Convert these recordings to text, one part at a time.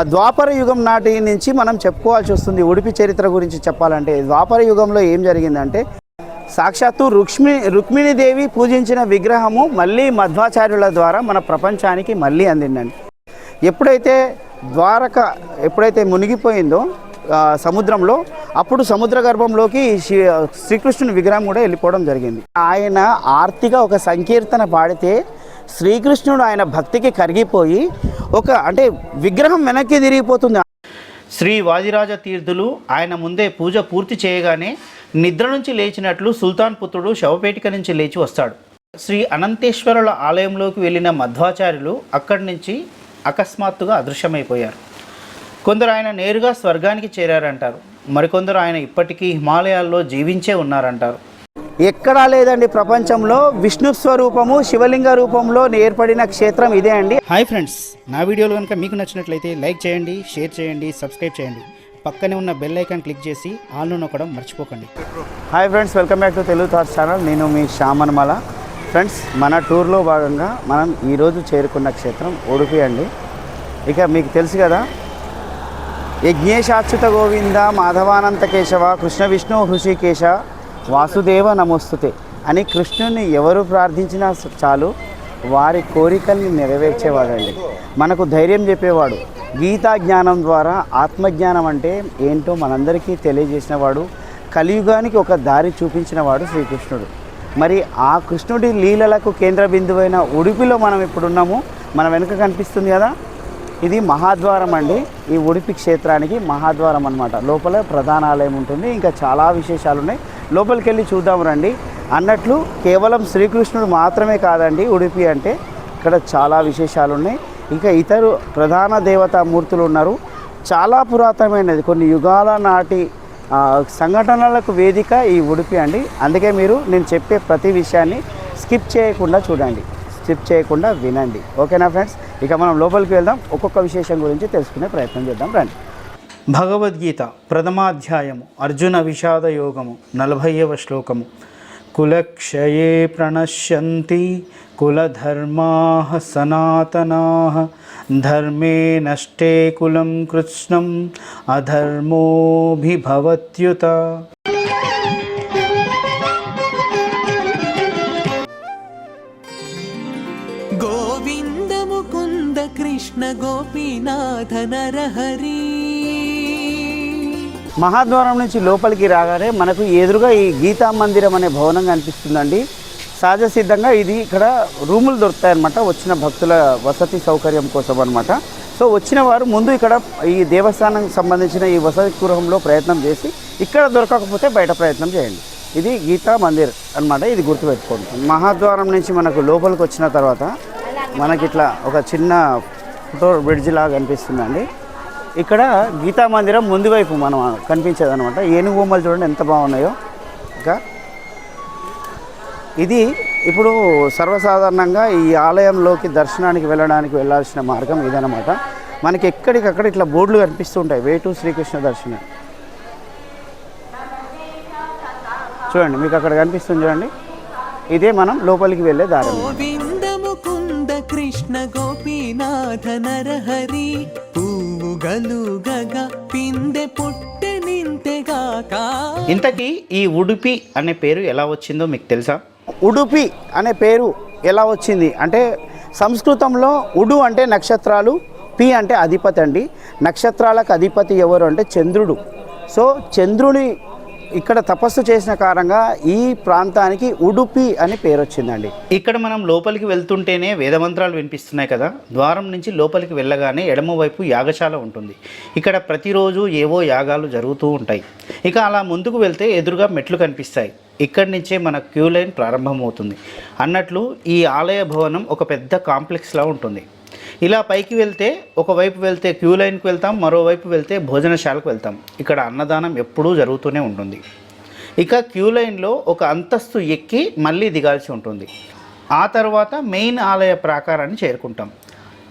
ఆ ద్వాపర యుగం నాటి నుంచి మనం చెప్పుకోవాల్సి వస్తుంది ఉడిపి చరిత్ర గురించి చెప్పాలంటే. ద్వాపర యుగంలో ఏం జరిగిందంటే సాక్షాత్తు రుక్ష్మి రుక్మిణీదేవి పూజించిన విగ్రహము మళ్ళీ మధ్వాచార్యుల ద్వారా మన ప్రపంచానికి మళ్ళీ అందిందండి. ఎప్పుడైతే ద్వారక ఎప్పుడైతే మునిగిపోయిందో సముద్రంలో అప్పుడు సముద్ర గర్భంలోకి శ్రీకృష్ణుని విగ్రహం కూడా వెళ్ళిపోవడం జరిగింది. ఆయన ఆర్తిగా ఒక సంకీర్తన పాడితే శ్రీకృష్ణుడు ఆయన భక్తికి కరిగిపోయి ఒక అంటే విగ్రహం వెనక్కి తిరిగిపోతుంది. శ్రీ వాదిరాజ తీర్థులు ఆయన ముందే పూజ పూర్తి చేయగానే నిద్ర నుంచి లేచినట్లు సుల్తాన్ పుత్రుడు శవపేటిక నుంచి లేచి వస్తాడు. శ్రీ అనంతేశ్వరుల ఆలయంలోకి వెళ్ళిన మధ్వాచార్యులు అక్కడి నుంచి అకస్మాత్తుగా అదృశ్యమైపోయారు. కొందరు ఆయన నేరుగా స్వర్గానికి చేరారంటారు. మరికొందరు ఆయన ఇప్పటికీ హిమాలయాల్లో జీవించే ఉన్నారంటారు. ఎక్కడా లేదండి ప్రపంచంలో. విష్ణు స్వరూపము శివలింగ రూపంలో ఏర్పడిన క్షేత్రం ఇదే అండి. హాయ్ ఫ్రెండ్స్ నా వీడియోలు కనుక మీకు నచ్చినట్లయితే లైక్ చేయండి షేర్ చేయండి సబ్స్క్రైబ్ చేయండి. పక్కనే ఉన్న బెల్ ఐకాన్ క్లిక్ చేసి ఆల్ నొక్కడం మర్చిపోకండి. Hi friends welcome back to Telugu thoughts channel. నేను మీ శ్యామన్మల. ఫ్రెండ్స్ మన టూర్లో భాగంగా మనం ఈరోజు చేరుకున్న క్షేత్రం ఉడుపి అండి. ఇక మీకు తెలుసు కదా యజ్ఞేశాచ్యుత గోవింద మాధవానంత కేశవ కృష్ణ విష్ణు హృషికేశ వాసుదేవ నమోస్తుతే అని కృష్ణుని ఎవరు ప్రార్థించినా చాలు వారి కోరికల్ని నెరవేర్చేవాడండి. మనకు ధైర్యం చెప్పేవాడు. గీతా జ్ఞానం ద్వారా ఆత్మజ్ఞానం అంటే ఏంటో మనందరికీ తెలియజేసినవాడు. కలియుగానికి ఒక దారి చూపించినవాడు శ్రీకృష్ణుడు. మరి ఆ కృష్ణుడి లీలలకు కేంద్ర బిందువైన ఉడిపిలో మనం ఇప్పుడున్నాము. మన వెనుక కనిపిస్తుంది కదా? ఇది మహాద్వారం అండి. ఈ ఉడిపి క్షేత్రానికి మహాద్వారం అనమాట లోపల ప్రధాన ఆలయం ఉంటుంది. ఇంకా చాలా విశేషాలు ఉన్నాయి లోపలికి వెళ్ళి చూద్దాం రండి. అన్నట్లు కేవలం శ్రీకృష్ణుడు మాత్రమే కాదండి ఉడిపి అంటే ఇక్కడ చాలా విశేషాలు ఉన్నాయి ఇంకా ఇతరు ప్రధాన దేవతా మూర్తులు ఉన్నారు. చాలా పురాతనమైనది. కొన్ని యుగాల నాటి సంఘటనలకు వేదిక ఈ ఉడిపి అండి. అందుకే మీరు నేను చెప్పే ప్రతి విషయాన్ని స్కిప్ చేయకుండా చూడండి. స్కిప్ చేయకుండా వినండి. ఓకేనా ఫ్రెండ్స్? ఇక మనం లోపలికి వెళ్దాం. ఒక్కొక్క విశేషం గురించి తెలుసుకునే ప్రయత్నం చేద్దాం. రండి. భగవద్గీత ప్రథమాధ్యాయము అర్జున విషాద యోగము నలభైవ శ్లోకము. కులక్షయే ప్రణశ్యంతి కులధర్మా సనాతనా ధర్మే నష్టే కులం కృష్ణం అధర్మోభిభవత్యుత. గోవింద ముకుంద కృష్ణ గోపీనాథ నరహరీ. మహాద్వారం నుంచి లోపలికి రాగానే మనకు ఎదురుగా ఈ గీతా మందిరం అనే భవనం కనిపిస్తుందండి. సహజ సిద్ధంగా ఇది ఇక్కడ రూములు దొరుకుతాయన్నమాట వచ్చిన భక్తుల వసతి సౌకర్యం కోసం అనమాట సో వచ్చిన వారు ముందు ఇక్కడ ఈ దేవస్థానానికి సంబంధించిన ఈ వసతి గృహంలో ప్రయత్నం చేసి ఇక్కడ దొరకకపోతే బయట ప్రయత్నం చేయండి. ఇది గీతా మందిర్ అనమాట ఇది గుర్తుపెట్టుకోండి. మహాద్వారం నుంచి మనకు లోపలికి వచ్చిన తర్వాత మనకి ఇట్లా ఒక చిన్న ఫోటో బ్రిడ్జ్ లాగా కనిపిస్తుందండి ఇక్కడ గీతా మందిరం ముందు వైపు మనం కనిపించేది అనమాట ఏనుగు బొమ్మలు చూడండి ఎంత బాగున్నాయో. ఇంకా ఇది ఇప్పుడు సర్వసాధారణంగా ఈ ఆలయంలోకి దర్శనానికి వెళ్ళడానికి వెళ్ళాల్సిన మార్గం ఇదనమాట మనకి ఎక్కడికక్కడ ఇట్లా బోర్డులు కనిపిస్తూ ఉంటాయి. వే టు శ్రీకృష్ణ దర్శనం. చూడండి మీకు అక్కడ కనిపిస్తుంది చూడండి. ఇదే మనం లోపలికి వెళ్ళే దారి గోవింద ముకుంద కృష్ణ గోపీనాథ నరహరి. గలుగగా పిందె పుట్టె నింతెగాక ఇంతకీ ఈ ఉడుపి అనే పేరు ఎలా వచ్చిందో మీకు తెలుసా? ఉడుపి అనే పేరు ఎలా వచ్చింది? అంటే సంస్కృతంలో ఉడు అంటే నక్షత్రాలు పి అంటే అధిపతి అండి. నక్షత్రాలకు అధిపతి ఎవరు అంటే చంద్రుడు. సో చంద్రుని ఇక్కడ తపస్సు చేసిన కారణంగా ఈ ప్రాంతానికి ఉడుపి అని పేరు వచ్చిందండి ఇక్కడ మనం లోపలికి వెళ్తుంటేనే వేదమంత్రాలు వినిపిస్తున్నాయి కదా. ద్వారం నుంచి లోపలికి వెళ్ళగానే ఎడమవైపు యాగశాల ఉంటుంది. ఇక్కడ ప్రతిరోజు ఏవో యాగాలు జరుగుతూ ఉంటాయి. ఇక అలా ముందుకు వెళ్తే ఎదురుగా మెట్లు కనిపిస్తాయి. ఇక్కడి నుంచే మన క్యూ లైన్ ప్రారంభమవుతుంది. అన్నట్లు ఈ ఆలయ భవనం ఒక పెద్ద కాంప్లెక్స్లా ఉంటుంది. ఇలా పైకి వెళ్తే ఒకవైపు వెళ్తే క్యూ లైన్కి వెళ్తాం మరోవైపు వెళ్తే భోజనశాలకు వెళ్తాం. ఇక్కడ అన్నదానం ఎప్పుడూ జరుగుతూనే ఉంటుంది. ఇక క్యూ లైన్లో ఒక అంతస్తు ఎక్కి మళ్ళీ దిగాల్సి ఉంటుంది. ఆ తర్వాత మెయిన్ ఆలయ ప్రాకారాన్ని చేరుకుంటాం.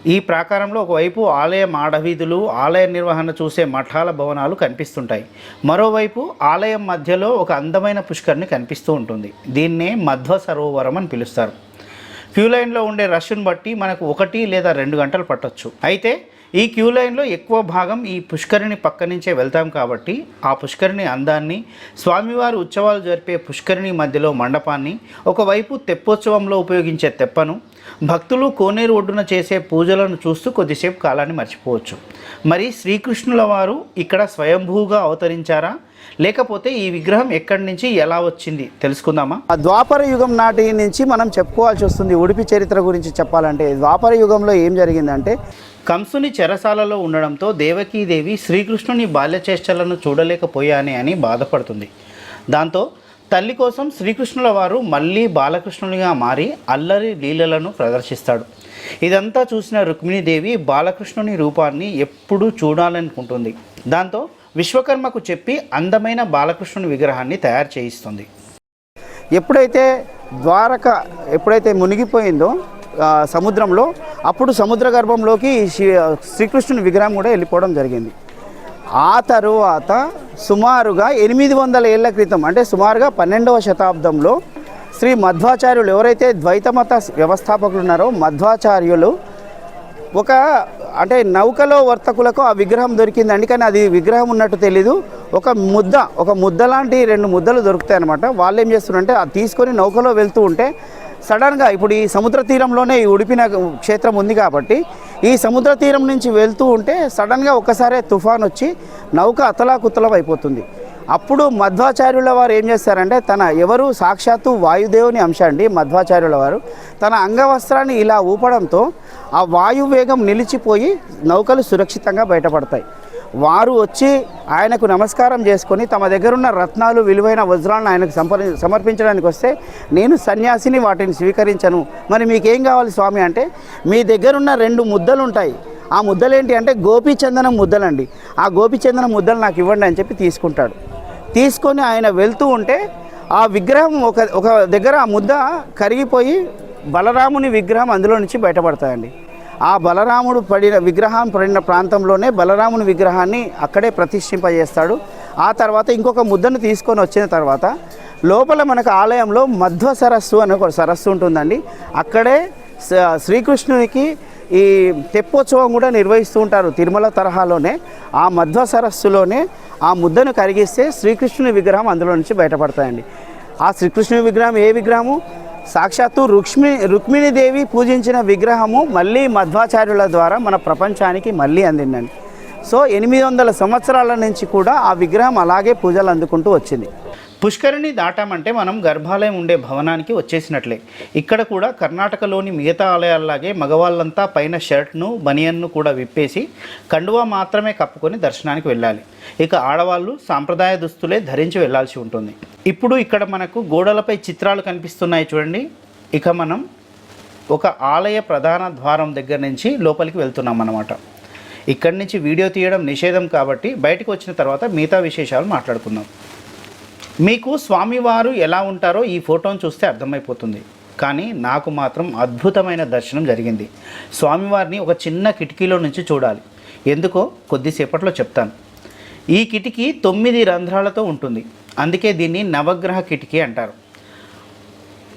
ఈ ప్రాకారంలో ఒకవైపు ఆలయ మాడవీధులు ఆలయ నిర్వహణ చూసే మఠాల భవనాలు కనిపిస్తుంటాయి. మరోవైపు ఆలయం మధ్యలో ఒక అందమైన పుష్కరిణి కనిపిస్తూ ఉంటుంది. దీన్నే మధ్వ సరోవరం అని పిలుస్తారు. క్యూ లైన్లో ఉండే రష్ను బట్టి మనకు ఒకటి లేదా రెండు గంటలు పట్టొచ్చు. అయితే ఈ క్యూ లైన్లో ఎక్కువ భాగం ఈ పుష్కరిణి పక్క నుంచే వెళ్తాం కాబట్టి ఆ పుష్కరిణి అందాన్ని స్వామివారి ఉత్సవాలు జరిపే పుష్కరిణి మధ్యలో మండపాన్ని ఒకవైపు తెప్పోత్సవంలో ఉపయోగించే తెప్పను భక్తులు కోనేరు ఒడ్డున చేసే పూజలను చూస్తూ కొద్దిసేపు కాలాన్ని మర్చిపోవచ్చు. మరి శ్రీకృష్ణుల వారు ఇక్కడ స్వయంభూగా అవతరించారా? లేకపోతే ఈ విగ్రహం ఎక్కడి నుంచి ఎలా వచ్చింది? తెలుసుకుందామా? ద్వాపర యుగం నాటి నుంచి మనం చెప్పుకోవాల్సి వస్తుంది ఉడిపి చరిత్ర గురించి చెప్పాలంటే. ద్వాపర యుగంలో ఏం జరిగిందంటే కంసుని చెరసాలలో ఉండడంతో దేవకీదేవి శ్రీకృష్ణుని బాల్యచేష్టలను చూడలేకపోయానే అని బాధపడుతుంది. దాంతో తల్లి కోసం శ్రీకృష్ణుల వారు మళ్ళీ బాలకృష్ణునిగా మారి అల్లరి లీలలను ప్రదర్శిస్తాడు. ఇదంతా చూసిన రుక్మిణీదేవి బాలకృష్ణుని రూపాన్ని ఎప్పుడూ చూడాలనుకుంటుంది. దాంతో విశ్వకర్మకు చెప్పి అందమైన బాలకృష్ణుని విగ్రహాన్ని తయారు చేయిస్తుంది. ఎప్పుడైతే ద్వారక ఎప్పుడైతే మునిగిపోయిందో సముద్రంలో అప్పుడు సముద్ర గర్భంలోకి శ్రీ శ్రీకృష్ణుని విగ్రహం కూడా వెళ్ళిపోవడం జరిగింది. ఆ తరువాత సుమారుగా ఎనిమిది వందల ఏళ్ళ క్రితం అంటే సుమారుగా పన్నెండవ శతాబ్దంలో శ్రీ మధ్వాచార్యులు ఎవరైతే ద్వైతమత వ్యవస్థాపకులు ఉన్నారో మధ్వాచార్యులు ఒక అంటే నౌకలో వర్తకులకు ఆ విగ్రహం దొరికిందండి కానీ అది విగ్రహం ఉన్నట్టు తెలీదు. ఒక ముద్ద ఒక ముద్ద లాంటి రెండు ముద్దలు దొరుకుతాయి అనమాట వాళ్ళు ఏం చేస్తున్నారంటే అది తీసుకొని నౌకలో వెళ్తూ ఉంటే సడన్గా ఇప్పుడు ఈ సముద్ర తీరంలోనే ఈ ఉడిపిన క్షేత్రం ఉంది కాబట్టి ఈ సముద్ర తీరం నుంచి వెళ్తూ ఉంటే సడన్గా ఒక్కసారే తుఫాన్ వచ్చి నౌక అతలాకుతలం అయిపోతుంది. అప్పుడు మధ్వాచార్యుల వారు ఏం చేస్తారంటే తన ఎవరు సాక్షాత్తు వాయుదేవుని అంశ అండి మధ్వాచార్యుల వారు తన అంగవస్త్రాన్ని ఇలా ఊపడంతో ఆ వాయువేగం నిలిచిపోయి నౌకలు సురక్షితంగా బయటపడతాయి. వారు వచ్చి ఆయనకు నమస్కారం చేసుకొని తమ దగ్గరున్న రత్నాలు విలువైన వజ్రాలను ఆయనకు సమర్పించడానికి వస్తే నేను సన్యాసిని వాటిని స్వీకరించను. మరి మీకేం కావాలి స్వామి అంటే మీ దగ్గరున్న రెండు ముద్దలు ఉంటాయి ఆ ముద్దలు ఏంటి అంటే గోపీచందనం ముద్దలండి. ఆ గోపీచందనం ముద్దలు నాకు ఇవ్వండి అని చెప్పి తీసుకుంటాడు. తీసుకొని ఆయన వెళ్తూ ఉంటే ఆ విగ్రహం ఒక ఒక దగ్గర ఆ ముద్ద కరిగిపోయి బలరాముని విగ్రహం అందులో నుంచి బయటపడతాయండి. ఆ బలరాముడు పడిన విగ్రహం పడిన ప్రాంతంలోనే బలరాముని విగ్రహాన్ని అక్కడే ప్రతిష్ఠింపజేస్తాడు. ఆ తర్వాత ఇంకొక ముద్దను తీసుకొని వచ్చిన తర్వాత లోపల మనకు ఆలయంలో మధ్వ సరస్సు అనే ఒక సరస్సు ఉంటుందండి. అక్కడే శ్రీకృష్ణునికి ఈ తెప్పోత్సవం కూడా నిర్వహిస్తూ ఉంటారు తిరుమల తరహాలోనే. ఆ మధ్వ సరస్సులోనే ఆ ముద్దను కరిగిస్తే శ్రీకృష్ణుని విగ్రహం అందులో నుంచి బయటపడతాయండి. ఆ శ్రీకృష్ణుని విగ్రహం ఏ విగ్రహము? సాక్షాత్తు రుక్ష్మి రుక్మిణీదేవి పూజించిన విగ్రహము మళ్ళీ మధ్వాచార్యుల ద్వారా మన ప్రపంచానికి మళ్ళీ అందిందండి. సో ఎనిమిది వందల సంవత్సరాల నుంచి కూడా ఆ విగ్రహం అలాగే పూజలు అందుకుంటూ వచ్చింది. పుష్కరిణి దాటామంటే మనం గర్భాలయం ఉండే భవనానికి వచ్చేసినట్లే. ఇక్కడ కూడా కర్ణాటకలోని మిగతా ఆలయాల్లాగే మగవాళ్ళంతా పైన షర్ట్ను బనియన్ను కూడా విప్పేసి కండువా మాత్రమే కప్పుకొని దర్శనానికి వెళ్ళాలి. ఇక ఆడవాళ్ళు సాంప్రదాయ దుస్తులే ధరించి వెళ్ళాల్సి ఉంటుంది. ఇప్పుడు ఇక్కడ మనకు గోడలపై చిత్రాలు కనిపిస్తున్నాయి చూడండి. ఇక మనం ఒక ఆలయ ప్రధాన ద్వారం దగ్గర నుంచి లోపలికి వెళ్తున్నాం అన్నమాట. ఇక్కడి నుంచి వీడియో తీయడం నిషేధం కాబట్టి బయటకు వచ్చిన తర్వాత మిగతా విశేషాలు మాట్లాడుకుందాం. మీకు స్వామివారు ఎలా ఉంటారో ఈ ఫోటోను చూస్తే అర్థమైపోతుంది. కానీ నాకు మాత్రం అద్భుతమైన దర్శనం జరిగింది. స్వామివారిని ఒక చిన్న కిటికీలో నుంచి చూడాలి. ఎందుకో కొద్దిసేపట్లో చెప్తాను. ఈ కిటికీ తొమ్మిది రంధ్రాలతో ఉంటుంది. అందుకే దీన్ని నవగ్రహ కిటికీ అంటారు.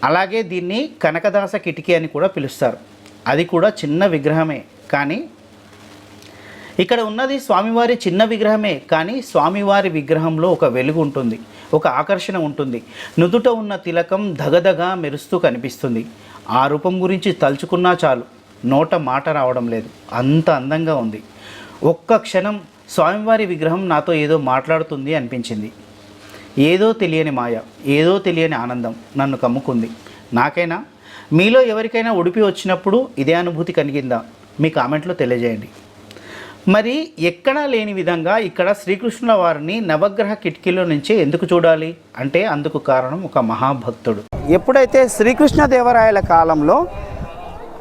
అలాగే దీన్ని కనకదాస కిటికీ అని కూడా పిలుస్తారు. అది కూడా చిన్న విగ్రహమే. కానీ ఇక్కడ ఉన్నది స్వామివారి చిన్న విగ్రహమే. కానీ స్వామివారి విగ్రహంలో ఒక వెలుగు ఉంటుంది. ఒక ఆకర్షణ ఉంటుంది. నుదుట ఉన్న తిలకం ధగధగా మెరుస్తూ కనిపిస్తుంది. ఆ రూపం గురించి తలుచుకున్నా చాలు. నోట మాట రావడం లేదు. అంత అందంగా ఉంది. ఒక్క క్షణం స్వామివారి విగ్రహం నాతో ఏదో మాట్లాడుతుంది అనిపించింది. ఏదో తెలియని మాయ ఏదో తెలియని ఆనందం నన్ను కమ్ముకుంది. నాకైనా? మీలో ఎవరికైనా ఉడిపి వచ్చినప్పుడు ఇదే అనుభూతి కలిగిందా? మీ కామెంట్లో తెలియజేయండి. మరి ఎక్కడా లేని విధంగా ఇక్కడ శ్రీకృష్ణుల వారిని నవగ్రహ కిటికీలో నుంచి ఎందుకు చూడాలి? అంటే అందుకు కారణం ఒక మహాభక్తుడు. ఎప్పుడైతే శ్రీకృష్ణ దేవరాయల కాలంలో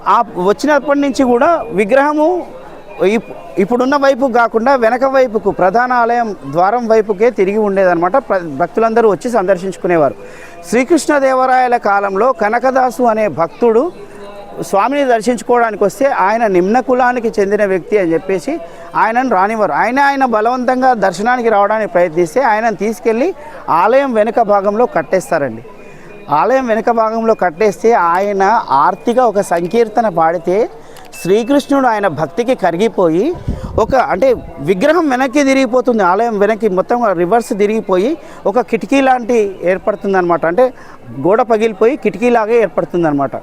ఆ వచ్చినప్పటి నుంచి కూడా విగ్రహము ఇప్పుడున్న వైపు కాకుండా వెనక వైపుకు ప్రధాన ఆలయం ద్వారం వైపుకే తిరిగి ఉండేదన్నమాట. ప్ర- భక్తులందరూ వచ్చి సందర్శించుకునేవారు. శ్రీకృష్ణదేవరాయల కాలంలో కనకదాసు అనే భక్తుడు స్వామిని దర్శించుకోవడానికి వస్తే ఆయన నిమ్న కులానికి చెందిన వ్యక్తి అని చెప్పేసి ఆయనను రానివ్వరు. ఆయన ఆయన బలవంతంగా దర్శనానికి రావడానికి ప్రయత్నిస్తే ఆయనను తీసుకెళ్ళి ఆలయం వెనుక భాగంలో కట్టేస్తారండి. ఆలయం వెనుక భాగంలో కట్టేస్తే ఆయన ఆర్తిగా ఒక సంకీర్తన పాడితే శ్రీకృష్ణుడు ఆయన భక్తికి కరిగిపోయి ఒక అంటే విగ్రహం వెనక్కి తిరిగిపోతుంది. ఆలయం వెనక్కి మొత్తం రివర్స్ తిరిగిపోయి ఒక కిటికీ లాంటి ఏర్పడుతుంది అనమాట అంటే గోడ పగిలిపోయి కిటికీలాగే ఏర్పడుతుంది అనమాట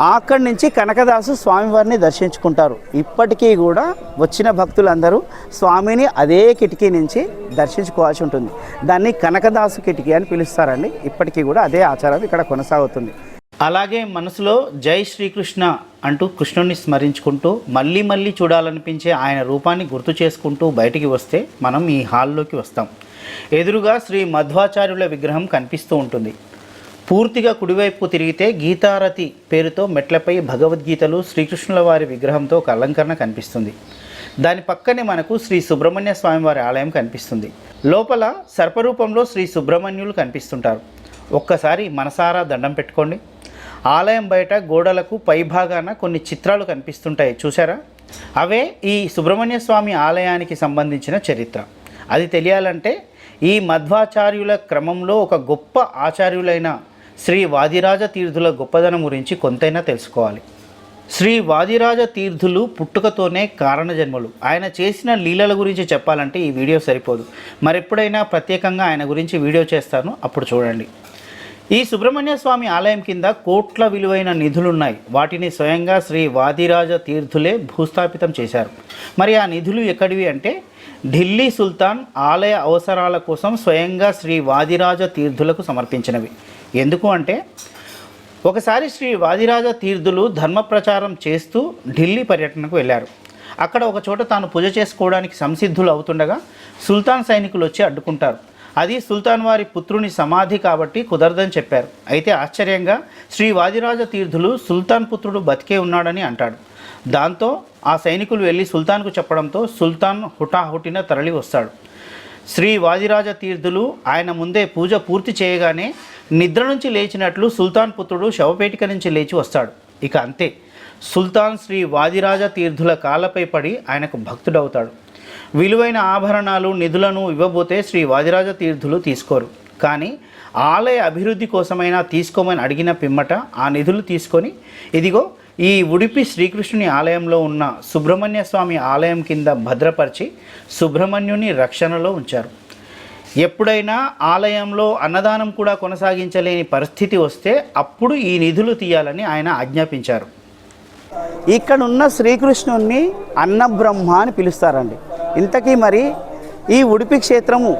అక్కడి నుంచి కనకదాసు స్వామివారిని దర్శించుకుంటారు. ఇప్పటికీ కూడా వచ్చిన భక్తులందరూ స్వామిని అదే కిటికీ నుంచి దర్శించుకోవాల్సి ఉంటుంది. దాన్ని కనకదాసు కిటికీ అని పిలుస్తారండి. ఇప్పటికీ కూడా అదే ఆచారం ఇక్కడ కొనసాగుతుంది. అలాగే మనసులో జై శ్రీకృష్ణ అంటూ కృష్ణుని స్మరించుకుంటూ మళ్ళీ మళ్ళీ చూడాలనిపించే ఆయన రూపాన్ని గుర్తు చేసుకుంటూ బయటికి వస్తే మనం ఈ హాల్లోకి వస్తాం. ఎదురుగా శ్రీ మధ్వాచార్యుల విగ్రహం కనిపిస్తూ ఉంటుంది. పూర్తిగా కుడివైపు తిరిగితే గీతారతి పేరుతో మెట్లపై భగవద్గీతలు శ్రీకృష్ణుల వారి విగ్రహంతో ఒక అలంకరణ కనిపిస్తుంది. దాని పక్కనే మనకు శ్రీ సుబ్రహ్మణ్య స్వామి వారి ఆలయం కనిపిస్తుంది. లోపల సర్పరూపంలో శ్రీ సుబ్రహ్మణ్యులు కనిపిస్తుంటారు. ఒక్కసారి మనసారా దండం పెట్టుకోండి. ఆలయం బయట గోడలకు పైభాగాన కొన్ని చిత్రాలు కనిపిస్తుంటాయి. చూసారా అవే ఈ సుబ్రహ్మణ్య స్వామి ఆలయానికి సంబంధించిన చరిత్ర. అది తెలియాలంటే ఈ మధ్వాచార్యుల క్రమంలో ఒక గొప్ప ఆచార్యులైన శ్రీ వాదిరాజ తీర్థుల గొప్పదనం గురించి కొంతైనా తెలుసుకోవాలి. శ్రీ వాదిరాజ తీర్థులు పుట్టుకతోనే కారణజన్మలు ఆయన చేసిన లీలల గురించి చెప్పాలంటే ఈ వీడియో సరిపోదు. మరెప్పుడైనా ప్రత్యేకంగా ఆయన గురించి వీడియో చేస్తాను. అప్పుడు చూడండి. ఈ సుబ్రహ్మణ్య స్వామి ఆలయం కింద కోట్ల విలువైన నిధులున్నాయి. వాటిని స్వయంగా శ్రీ వాదిరాజ తీర్థులే భూస్థాపితం చేశారు. మరి ఆ నిధులు ఎక్కడివి అంటే ఢిల్లీ సుల్తాన్ ఆలయ అవసరాల కోసం స్వయంగా శ్రీ వాదిరాజ తీర్థులకు సమర్పించినవి. ఎందుకు అంటే ఒకసారి శ్రీ వాదిరాజ తీర్థులు ధర్మ ప్రచారం చేస్తూ ఢిల్లీ పర్యటనకు వెళ్ళారు. అక్కడ ఒక చోట తాను పూజ చేసుకోవడానికి సంసిద్ధులు అవుతుండగా సుల్తాన్ సైనికులు వచ్చి అడ్డుకుంటారు. అది సుల్తాన్ వారి పుత్రుని సమాధి కాబట్టి కుదరదని చెప్పారు. అయితే ఆశ్చర్యంగా శ్రీ వాదిరాజ తీర్థులు సుల్తాన్ పుత్రుడు బతికే ఉన్నాడని అంటాడు. దాంతో ఆ సైనికులు వెళ్ళి సుల్తాన్కు చెప్పడంతో సుల్తాన్ హుటాహుటిన తరలి వస్తాడు. శ్రీ వాదిరాజ తీర్థులు ఆయన ముందే పూజ పూర్తి చేయగానే నిద్ర నుంచి లేచినట్లు సుల్తాన్ పుత్రుడు శవపేటిక నుంచి లేచి వస్తాడు. ఇక అంతే. సుల్తాన్ శ్రీ వాదిరాజ తీర్థుల కాళ్ళపై పడి ఆయనకు భక్తుడవుతాడు. విలువైన ఆభరణాలు నిధులను ఇవ్వబోతే శ్రీ వాదిరాజ తీర్థులు తీసుకోరు. కానీ ఆలయ అభివృద్ధి కోసమైనా తీసుకోమని అడిగిన పిమ్మట ఆ నిధులు తీసుకొని ఇదిగో ఈ ఉడిపి శ్రీకృష్ణుని ఆలయంలో ఉన్న సుబ్రహ్మణ్య స్వామి ఆలయం కింద భద్రపరిచి సుబ్రహ్మణ్యుని రక్షణలో ఉంచారు. ఎప్పుడైనా ఆలయంలో అన్నదానం కూడా కొనసాగించలేని పరిస్థితి వస్తే అప్పుడు ఈ నిధులు తీయాలని ఆయన ఆజ్ఞాపించారు. ఇక్కడ ఉన్న శ్రీకృష్ణుణ్ణి అన్నబ్రహ్మ అని పిలుస్తారండి. ఇంతకీ మరి ఈ ఉడిపి క్షేత్రము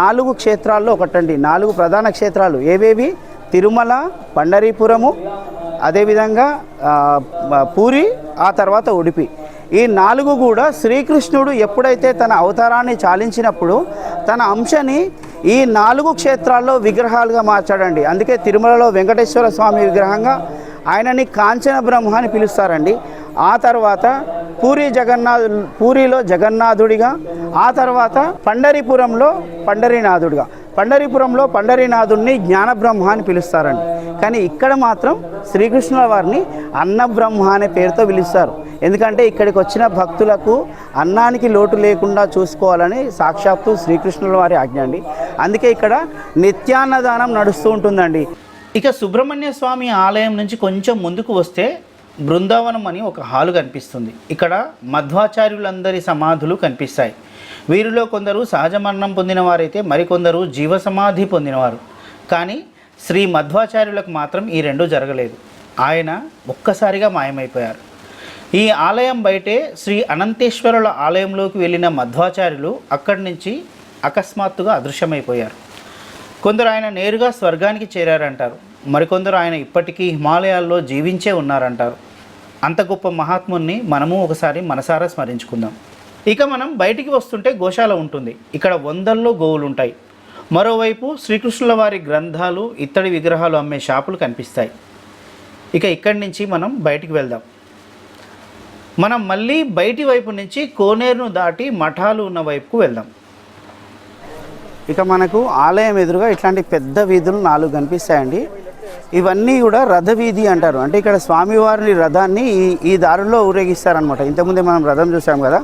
నాలుగు క్షేత్రాల్లో ఒకటండి. నాలుగు ప్రధాన క్షేత్రాలు ఏవేవి? తిరుమల పండరీపురము అదేవిధంగా పూరి ఆ తర్వాత ఉడిపి. ఈ నాలుగు కూడా శ్రీకృష్ణుడు ఎప్పుడైతే తన అవతారాన్ని చాలించినప్పుడు తన అంశని ఈ నాలుగు క్షేత్రాల్లో విగ్రహాలుగా మార్చాడండి. అందుకే తిరుమలలో వెంకటేశ్వర స్వామి విగ్రహంగా ఆయనని కాంచన బ్రహ్మ అని పిలుస్తారండి. ఆ తర్వాత పూరి జగన్నాథ్ పూరిలో జగన్నాథుడిగా ఆ తర్వాత పండరిపురంలో పండరీనాథుడిగా. పండరిపురంలో పండరీనాథుడిని జ్ఞానబ్రహ్మ అని పిలుస్తారండి. కానీ ఇక్కడ మాత్రం శ్రీకృష్ణుల వారిని అన్నబ్రహ్మ అనే పేరుతో పిలుస్తారు. ఎందుకంటే ఇక్కడికి వచ్చిన భక్తులకు అన్నానికి లోటు లేకుండా చూసుకోవాలని సాక్షాత్తు శ్రీకృష్ణుల వారి ఆజ్ఞ అండి. అందుకే ఇక్కడ నిత్యాన్నదానం నడుస్తూ ఉంటుందండి. ఇక సుబ్రహ్మణ్య స్వామి ఆలయం నుంచి కొంచెం ముందుకు వస్తే బృందావనం అని ఒక హాలు కనిపిస్తుంది. ఇక్కడ మధ్వాచార్యులందరి సమాధులు కనిపిస్తాయి. వీరిలో కొందరు సహజ మరణం పొందిన వారైతే మరికొందరు జీవ సమాధి పొందినవారు. కానీ శ్రీ మధ్వాచార్యులకు మాత్రం ఈ రెండు జరగలేదు. ఆయన ఒక్కసారిగా మాయమైపోయారు. ఈ ఆలయం బయటే శ్రీ అనంతేశ్వరుల ఆలయంలోకి వెళ్ళిన మధ్వాచార్యులు అక్కడి నుంచి అకస్మాత్తుగా అదృశ్యమైపోయారు. కొందరు ఆయన నేరుగా స్వర్గానికి చేరారంటారు. మరికొందరు ఆయన ఇప్పటికీ హిమాలయాల్లో జీవించే ఉన్నారంటారు. అంత గొప్ప మహాత్ముని మనము ఒకసారి మనసారా స్మరించుకుందాం. ఇక మనం బయటికి వస్తుంటే గోశాల ఉంటుంది. ఇక్కడ వందల్లో గోవులు ఉంటాయి మరోవైపు శ్రీకృష్ణుల వారి గ్రంథాలు ఇత్తడి విగ్రహాలు అమ్మే షాపులు కనిపిస్తాయి. ఇక ఇక్కడి నుంచి మనం బయటికి వెళ్దాం. మనం మళ్ళీ బయటి వైపు నుంచి కోనేరును దాటి మఠాలు ఉన్న వైపుకు వెళ్దాం. ఇక మనకు ఆలయం ఎదురుగా ఇట్లాంటి పెద్ద వీధులు నాలుగు కనిపిస్తాయండి. ఇవన్నీ కూడా రథ వీధి అంటారు. అంటే ఇక్కడ స్వామివారిని రథాన్ని ఈ ఈ దారిలో ఊరేగిస్తారనమాట ఇంతకుముందే మనం రథం చూసాం కదా.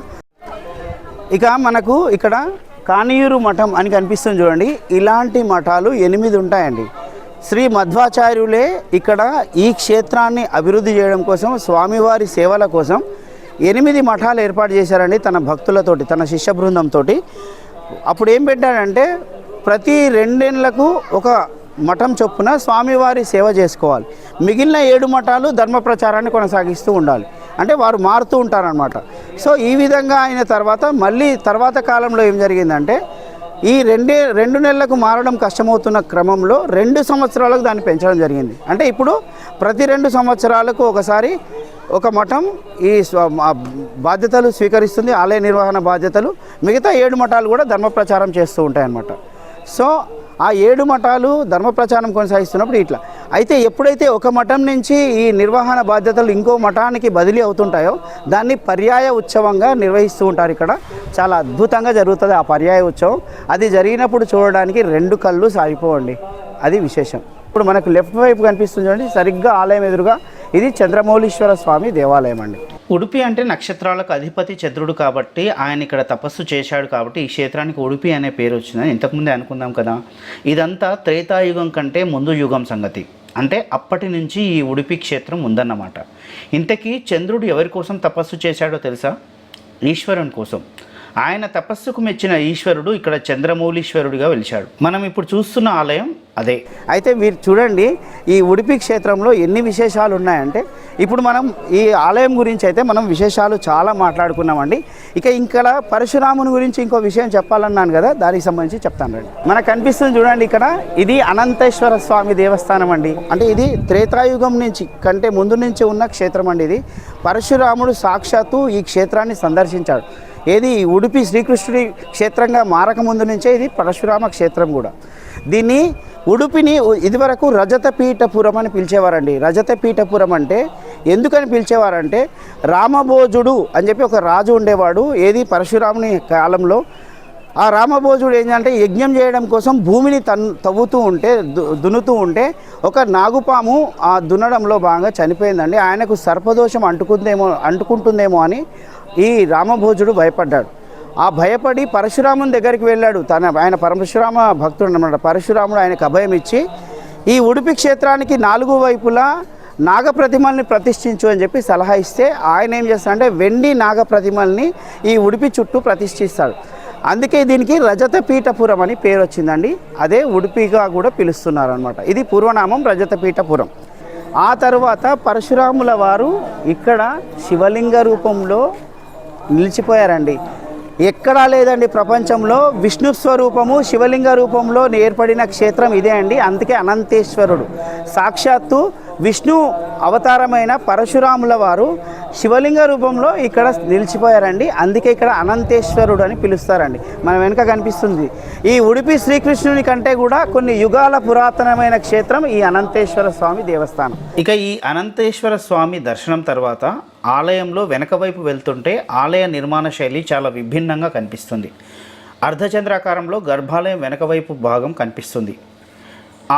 ఇక మనకు ఇక్కడ కానియూరు మఠం అని కనిపిస్తుంది చూడండి. ఇలాంటి మఠాలు ఎనిమిది ఉంటాయండి. శ్రీ మధ్వాచార్యులే ఇక్కడ ఈ క్షేత్రాన్ని అభివృద్ధి చేయడం కోసం స్వామివారి సేవల కోసం ఎనిమిది మఠాలు ఏర్పాటు చేశారండి తన భక్తులతోటి తన శిష్య బృందంతో అప్పుడు ఏం పెట్టాడంటే ప్రతి రెండేళ్ళకు ఒక మఠం చొప్పున స్వామివారి సేవ చేసుకోవాలి. మిగిలిన ఏడు మఠాలు ధర్మ ప్రచారాన్ని కొనసాగిస్తూ ఉండాలి. అంటే వారు మారుతూ ఉంటారనమాట సో ఈ విధంగా అయిన తర్వాత మళ్ళీ తర్వాత కాలంలో ఏం జరిగిందంటే ఈ రెండే రెండు నెలలకు మారడం కష్టమవుతున్న క్రమంలో రెండు సంవత్సరాలకు దాన్ని పెంచడం జరిగింది. అంటే ఇప్పుడు ప్రతి రెండు సంవత్సరాలకు ఒకసారి ఒక మఠం ఈ బాధ్యతలు స్వీకరిస్తుంది ఆలయ నిర్వహణ బాధ్యతలు. మిగతా ఏడు మఠాలు కూడా ధర్మ ప్రచారం చేస్తూ ఉంటాయన్నమాట. సో ఆ ఏడు మఠాలు ధర్మ ప్రచారం కొనసాగిస్తున్నప్పుడు ఇట్లా. అయితే ఎప్పుడైతే ఒక మఠం నుంచి ఈ నిర్వహణ బాధ్యతలు ఇంకో మఠానికి బదిలీ అవుతుంటాయో దాన్ని పర్యాయ ఉత్సవంగా నిర్వహిస్తూ ఉంటారు ఇక్కడ. చాలా అద్భుతంగా జరుగుతుంది ఆ పర్యాయ ఉత్సవం. అది జరిగినప్పుడు చూడడానికి రెండు కళ్ళు సాగిపోవండి. అది విశేషం. ఇప్పుడు మనకు లెఫ్ట్ వైపు కనిపిస్తుంది చూడండి సరిగ్గా ఆలయం ఎదురుగా ఇది చంద్రమౌళీశ్వర స్వామి దేవాలయం అండి. ఉడిపి అంటే నక్షత్రాలకు అధిపతి చంద్రుడు కాబట్టి ఆయన ఇక్కడ తపస్సు చేశాడు కాబట్టి ఈ క్షేత్రానికి ఉడిపి అనే పేరు వచ్చిందని ఇంతకుముందే అనుకుందాం కదా. ఇదంతా త్రేతాయుగం కంటే ముందు యుగం సంగతి. అంటే అప్పటి నుంచి ఈ ఉడిపి క్షేత్రం ఉందన్నమాట. ఇంతకీ చంద్రుడు ఎవరి కోసం తపస్సు చేశాడో తెలుసా? ఈశ్వరుని కోసం. ఆయన తపస్సుకు మెచ్చిన ఈశ్వరుడు ఇక్కడ చంద్రమౌళీశ్వరుడిగా వెలిచాడు మనం ఇప్పుడు చూస్తున్న ఆలయం అదే. అయితే మీరు చూడండి ఈ ఉడిపి క్షేత్రంలో ఎన్ని విశేషాలు ఉన్నాయంటే ఇప్పుడు మనం ఈ ఆలయం గురించి అయితే మనం విశేషాలు చాలా మాట్లాడుకున్నామండి. ఇక ఇక్కడ పరశురాముని గురించి ఇంకో విషయం చెప్పాలన్నాను కదా దానికి సంబంధించి చెప్తాను రండి. మనకు కనిపిస్తుంది చూడండి ఇక్కడ ఇది అనంతేశ్వర స్వామి దేవస్థానం అండి అంటే ఇది త్రేతాయుగం నుంచి కంటే ముందు నుంచి ఉన్న క్షేత్రం అండి ఇది. పరశురాముడు సాక్షాత్తు ఈ క్షేత్రాన్ని సందర్శించాడు. ఏది ఉడిపి శ్రీకృష్ణుడి క్షేత్రంగా మారక ముందు నుంచే ఇది పరశురామ క్షేత్రం కూడా. దీన్ని ఉడుపిని ఇదివరకు రజతపీఠపురం అని పిలిచేవారండి. రజతపీఠపురం అంటే ఎందుకని పిలిచేవారంటే రామభోజుడు అని చెప్పి ఒక రాజు ఉండేవాడు. ఏది పరశురాముని కాలంలో ఆ రామభోజుడు ఏంటంటే యజ్ఞం చేయడం కోసం భూమిని తన్ తవ్వుతూ ఉంటే దు- దున్నుతూ ఉంటే ఒక నాగుపాము ఆ దున్నడంలో బాగా చనిపోయిందండి. ఆయనకు సర్పదోషం అంటుకుందేమో అంటుకుంటుందేమో అని ఈ రామభోజుడు భయపడ్డాడు. ఆ భయపడి పరశురాముని దగ్గరికి వెళ్ళాడు. తన ఆయన పరశురామ భక్తుడు అన్నమాట. పరశురాముడు ఆయనకు అభయం ఇచ్చి ఈ ఉడిపి క్షేత్రానికి నాలుగు వైపులా నాగప్రతిమల్ని ప్రతిష్ఠించు అని చెప్పి సలహా ఇస్తే ఆయన ఏం చేస్తాడంటే వెండి నాగప్రతిమల్ని ఈ ఉడిపి చుట్టూ ప్రతిష్ఠిస్తాడు. అందుకే దీనికి రజత పీఠపురం అని పేరు వచ్చిందండి. అదే ఉడిపిగా కూడా పిలుస్తున్నారు అనమాట ఇది పూర్వనామం రజత పీఠపురం. ఆ తర్వాత పరశురాముల వారు ఇక్కడ శివలింగ రూపంలో నిలిచిపోయారండి. ఎక్కడా లేదండి ప్రపంచంలో. విష్ణు స్వరూపము శివలింగ రూపంలో ఏర్పడిన క్షేత్రం ఇదే అండి. అందుకే అనంతేశ్వరుడు. సాక్షాత్తు విష్ణు అవతారమైన పరశురాముల వారు శివలింగ రూపంలో ఇక్కడ నిలిచిపోయారండి. అందుకే ఇక్కడ అనంతేశ్వరుడు అని పిలుస్తారండి. మన వెనుక కనిపిస్తుంది. ఈ ఉడిపి శ్రీకృష్ణుని కంటే కూడా కొన్ని యుగాల పురాతనమైన క్షేత్రం ఈ అనంతేశ్వర స్వామి దేవస్థానం. ఇక ఈ అనంతేశ్వర స్వామి దర్శనం తర్వాత ఆలయంలో వెనక వైపు వెళ్తుంటే ఆలయ నిర్మాణ శైలి చాలా విభిన్నంగా కనిపిస్తుంది. అర్ధచంద్రాకారంలో గర్భాలయం వెనక వైపు భాగం కనిపిస్తుంది.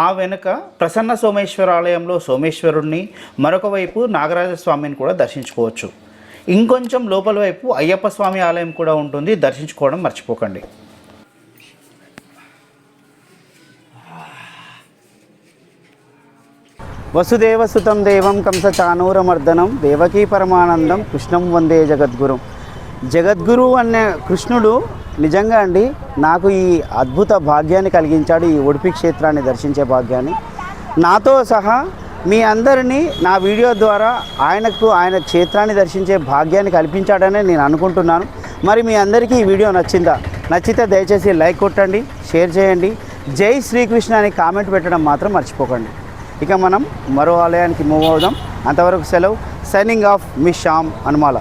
ఆ వెనుక ప్రసన్న సోమేశ్వర ఆలయంలో సోమేశ్వరుణ్ణి మరొక వైపు నాగరాజ స్వామిని కూడా దర్శించుకోవచ్చు. ఇంకొంచెం లోపల వైపు అయ్యప్ప స్వామి ఆలయం కూడా ఉంటుంది. దర్శించుకోవడం మర్చిపోకండి. వసుదేవసుతం దేవం కంస చానూరమర్దనం దేవకీ పరమానందం కృష్ణం వందే జగద్గురు. జగద్గురు అనే కృష్ణుడు నిజంగా అండి నాకు ఈ అద్భుత భాగ్యాన్ని కలిగించాడు ఈ ఉడిపి క్షేత్రాన్ని దర్శించే భాగ్యాన్ని. నాతో సహా మీ అందరినీ నా వీడియో ద్వారా ఆయనకు ఆయన క్షేత్రాన్ని దర్శించే భాగ్యాన్ని కల్పించాడనే నేను అనుకుంటున్నాను. మరి మీ అందరికీ ఈ వీడియో నచ్చిందా? నచ్చితే దయచేసి లైక్ కొట్టండి షేర్ చేయండి. జై శ్రీకృష్ణ అని కామెంట్ పెట్టడం మాత్రం మర్చిపోకండి. ఇక మనం మరో ఆలయానికి మూవ్ అవుదాం. అంతవరకు సెలవు. Signing off miss Shyam Hanumala